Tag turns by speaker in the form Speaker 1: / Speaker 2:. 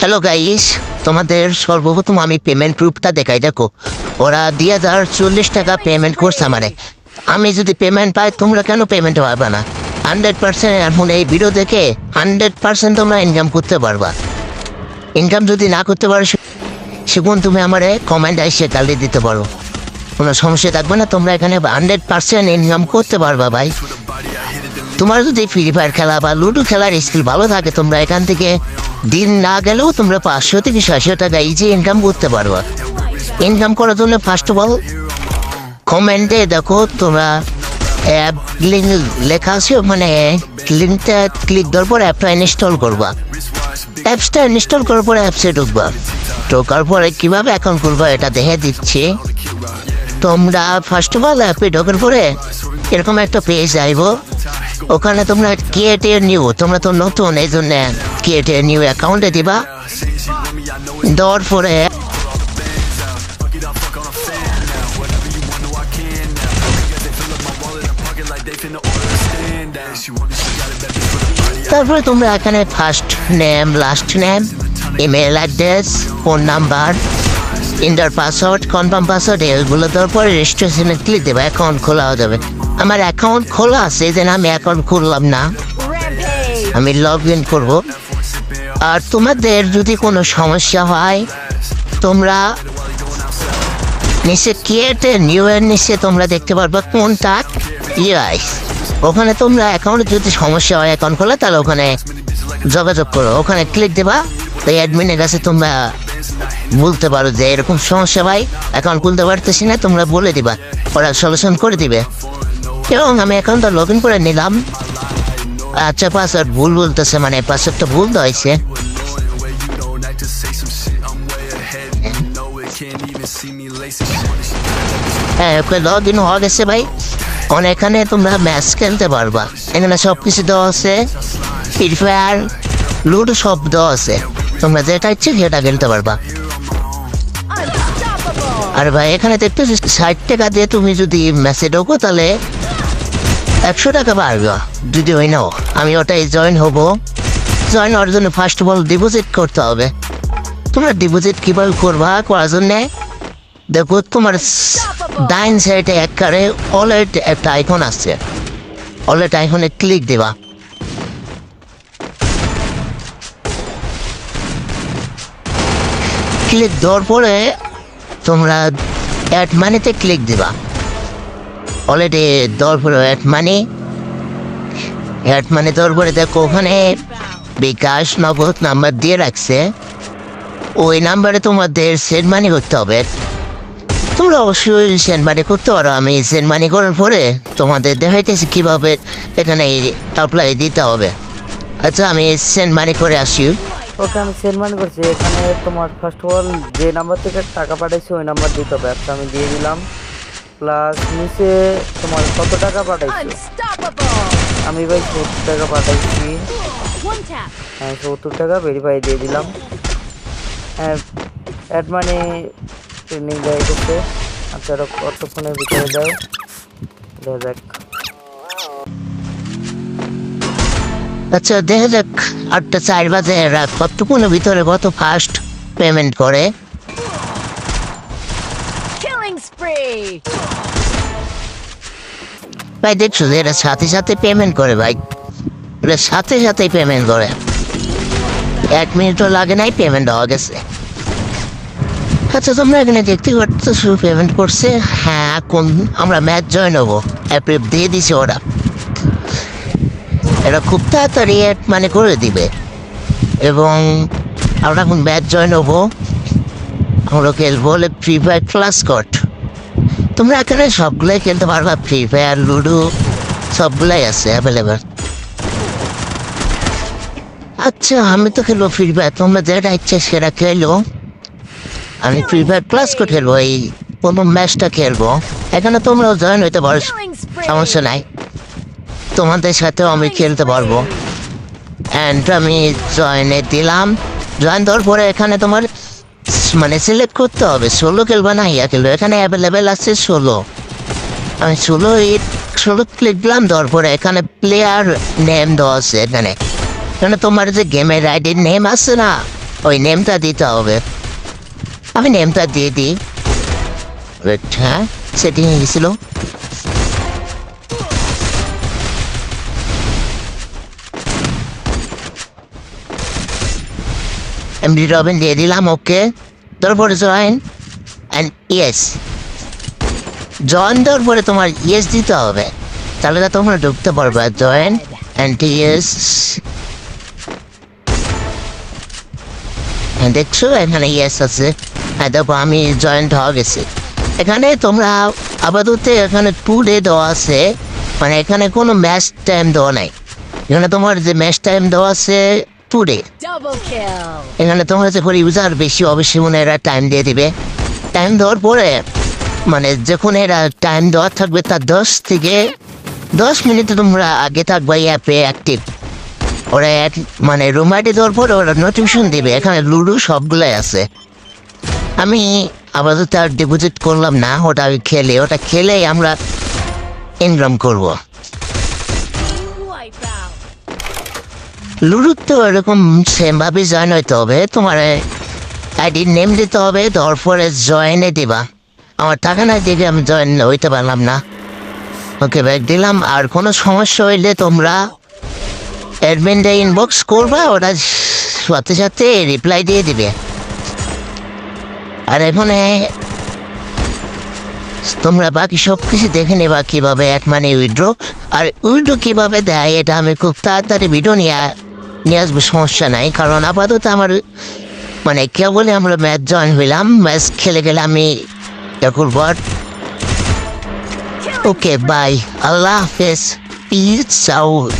Speaker 1: Hello guys তোমাদের সর্বপ্রথম আমি পেমেন্ট প্রুফটা দেখাই, দেখো। ওরা দুই হাজার চল্লিশ টাকা পেমেন্ট করছে আমারে। আমি যদি পেমেন্ট পাই, তোমরা কেন পেমেন্ট পাবে না? হান্ড্রেড পার্সেন্ট এখন এই ভিডিও দেখে হান্ড্রেড পার্সেন্ট তোমরা ইনকাম করতে পারবা। ইনকাম যদি না করতে পারো সেগুন তুমি আমারে কমেন্ট এসে গালি দিতে পারো। কোনো সমস্যা থাকবে না, তোমরা এখানে হান্ড্রেড পার্সেন্ট ইনকাম করতে পারবা, ভাই। তোমার যদি ফ্রি ফায়ার খেলা বা লুডো খেলার স্কিল ভালো থাকে, তোমরা এখান থেকে দিন না গেলেও তোমরা পাঁচশো থেকে ছয়শো টাকা ইজি ইনকাম করতে পারবা। ইনকাম করার জন্য ফার্স্ট অফ অল কমেন্টে দেখো তোমরা অ্যাপ লিঙ্ক লেখা আছে মানে লিঙ্কটা ক্লিক দেওয়ার পর অ্যাপটা ইনস্টল করবা। অ্যাপসটা ইনস্টল করার পরে অ্যাপসে ঢুকবা। ঢোকার পরে কীভাবে অ্যাকাউন্ট করবা এটা দেখে দিচ্ছি। তোমরা ফার্স্ট অফ অল অ্যাপে ঢোকার পরে এরকম একটা পেজ আইব। ওখানে তোমরা ক্রিয়েটে নিউ তোমরা তো নতুন, এই জন্য ক্রিয়েটে নিউ অ্যাকাউন্টে দিবা দেওয়ার পরে তারপরে তোমরা এখানে first name last name email address phone number enter password confirm password এগুলো দেওয়ার পরে রেজিস্ট্রেশনে ক্লিক দেবে অ্যাকাউন্ট খোলা হয়ে যাবে আমার অ্যাকাউন্ট খোলা আছে এই আমি অ্যাকাউন্ট খুললাম না। আমি লগ ইন করব। আর তোমাদের যদি কোনো সমস্যা হয়, তোমরা নিচে ক্রিয়েটে নিউ এর নিচে তোমরা দেখতে পারবে কোনটা ইআই ওখানে তোমরা অ্যাকাউন্টে যদি সমস্যা হয় অ্যাকাউন্ট খোলা, তাহলে ওখানে যোগাযোগ করো। ওখানে ক্লিক দেবা, তো অ্যাডমিনের কাছে তোমরা বলতে পারো যে এরকম সমস্যা ভাই অ্যাকাউন্ট খুলতে পারতেছি না, তোমরা বলে দিবা, ওরা সলিউশন করে দিবে। এবং আমি অ্যাকাউন্টটা লগ ইন করে নিলাম। আচ্ছা পাসওয়ার্ড ভুল বলতেছে মানে পাসওয়ার্ডটা ভুল দেওয়া হয়েছে। হ্যাঁ লগ ইন হওয়া গেছে ভাই। অন এখানে তোমরা ম্যাচ খেলতে পারবা। এখানে সব কিছু দেওয়া আছে। ফ্রি ফায়ার লুডো সব দেওয়া আছে। তোমরা যেটা ইচ্ছে সেটা খেলতে পারবা। আর ভাই, এখানে দেখতে ষাট টাকা দিয়ে তুমি যদি ম্যাচে ঢোকো, তাহলে একশো টাকা পারবে। যদি ওই নাও, আমি ওটাই জয়েন হব। জয়েন হওয়ার জন্য ফার্স্ট অফ অল ডিপোজিট করতে হবে। তোমরা ডিপোজিট কীভাবে করবা করার জন্যে? দেখো, তোমার ডাইন সাইডে একবারে অলেট একটা আইকন আসছে অলেট আইকনে ক্লিক দেবা। ক্লিক দেওয়ার পরে তোমরা অ্যাড মানিতে ক্লিক দিবা। অলরেডি দেওয়ার পরে অ্যাড মানি অ্যাড মানি পরে দেখো ওখানে বিকাশ নগদ নাম্বার দিয়ে রাখছে। ওই নাম্বারে তোমাদের সেন্ড মানি করতে হবে। তোমরা অবশ্যই সেন্ড মানি করতে পারো, আমি সেন্ড মানি করার পরে তোমাদের দেখাইতেছি কীভাবে এখানে অ্যাপ্লাই দিতে হবে। আচ্ছা আমি সেন্ড মানি করে আসি
Speaker 2: ওকে, আমি সেন্ড করছি। এখানে তোমার ফার্স্ট অফ অল যে নাম্বার থেকে টাকা পাঠাইছি, ওই নাম্বার দিতে হবে। একটা আমি দিয়ে দিলাম। প্লাস নিচে তোমার কত টাকা পাঠাইছি? আমি ভাই সত্তর টাকা পাঠাইছি। হ্যাঁ সত্তর টাকা ভেরিফাই দিয়ে দিলাম। হ্যাঁ অ্যাড মানি ট্রেনিং দেয় করতে আচ্ছা কতক্ষণের ভিতরে দেয় দেখা। যাক
Speaker 1: আচ্ছা দেখা যাক আটটা চার বাজে রাত কতক্ষণের ভিতরে কত ফাস্ট পেমেন্ট করে? ভাই, দেখছ যে এরা সাথে সাথে পেমেন্ট করে ভাই। এরা সাথে সাথে পেমেন্ট করে। এক মিনিটও লাগে নাই পেমেন্ট হওয়া গেছে। আচ্ছা তোমরা এখানে দেখতে পাচ্ছ পেমেন্ট করছে। হ্যাঁ কোন আমরা ম্যাচ জয়েন হব। অ্যাপ্রিভ দিয়ে দিছে ওরা। এরা খুব তাড়াতাড়ি মানে করে দিবে। এবং আমরা এখন ম্যাচ জয়েন হব। আমরা খেলব হলে ফ্রি ফায়ার ক্লাস কট তোমরা এখানে সবগুলোই খেলতে পারবা ফ্রি ফায়ার লুডো সবগুলাই আছে অ্যাভেলেবেল আচ্ছা আমি তো খেলব ফ্রি ফায়ার তোমরা যেটা ইচ্ছে সেটা খেলো। আমি ফ্রি ফায়ার ক্লাস করে খেলব, এই কোনো ম্যাচটা খেলব। এখানে তোমরাও জয়েন হইতে পারো, সমস্যা নাই। তোমাদের সাথেও আমি খেলতে পারব। অ্যান্ড আমি জয়েনে দিলাম। জয়েন দেওয়ার পরে এখানে তোমার মানে সিলেক্ট করতে হবে। ষোলো খেলবা না ইয়া খেলব এখানে অ্যাভেলেবেল আছে ষোলো। আমি ষোলো ষোলো ক্লিক দিলাম, দেওয়ার পরে এখানে প্লেয়ার নেম দেওয়া আছে এখানে। এখানে তোমার যে গেমের আইডির নেম আছে না, ওই নেমটা দিতে হবে। আমি নেমটা দিয়ে দিই। হ্যাঁ সেটিং গেছিল। এমডি রবিন দিয়ে দিলাম ওকে তারপরে জয়েন অ্যান্ড ইয়েস জয়েন দেওয়ার পরে তোমার ইয়েস দিতে হবে, তাহলে তো তোমরা ঢুকতে পারবে জয়েন অ্যান্ড ইয়েস দেখছ, এখানে ইয়েস আছে। হ্যাঁ দেখো, আমি জয়েন্ট হওয়া গেছি। এখানে তোমরা আপাতত এখানে টু ডে দেওয়া আছে। মানে এখানে কোনো ম্যাচ টাইম দেওয়া নাই। এখানে তোমার যে ম্যাচ টাইম দেওয়া আছে টু ডে
Speaker 3: Double
Speaker 1: এখানে তোমরা যে করে ইউজার বেশি অবশ্যই মনে এরা টাইম দিয়ে দিবে। টাইম দেওয়ার পরে মানে যখন এরা টাইম দেওয়া থাকবে তার দশ থেকে দশ মিনিটে তোমরা আগে থাকবে অ্যাপে অ্যাক্টিভ ওরা মানে রুম আইডি দেওয়ার পরে ওরা নোটিফিকেশন দেবে এখানে লুডু সবগুলাই আছে। আমি আপাতত আর ডিপোজিট করলাম না ওটা আমি খেলে ওটা খেলেই আমরা ইনকাম করব। লুডুর তো এরকম সেমভাবে জয়েন হইতে হবে। তোমার আইডির নেম দিতে হবে, তারপরে জয়েনে দিবা। আমার টাকা না দিলে আমি জয়েন হইতে পারলাম না। ওকে ব্যাগ দিলাম। আর কোনো সমস্যা হইলে তোমরা অ্যাডমিনটা ইনবক্স করবা, ওরা সাথে সাথে রিপ্লাই দিয়ে দিবে। আর এখন তোমরা বাকি সব কিছু দেখে নেবা কীভাবে এক মানে উইড্রো আর উইড্রো কীভাবে দেয়, এটা আমি খুব তাড়াতাড়ি ভিডিও নিয়ে নিয়ে আসব সমস্যা নাই। কারণ আপাতত আমার মানে কেবলই আমরা ম্যাচ জয়েন হইলাম ম্যাচ খেলে গেলে আমি করব ওকে বাই আল্লাহ হাফেজ। Piece out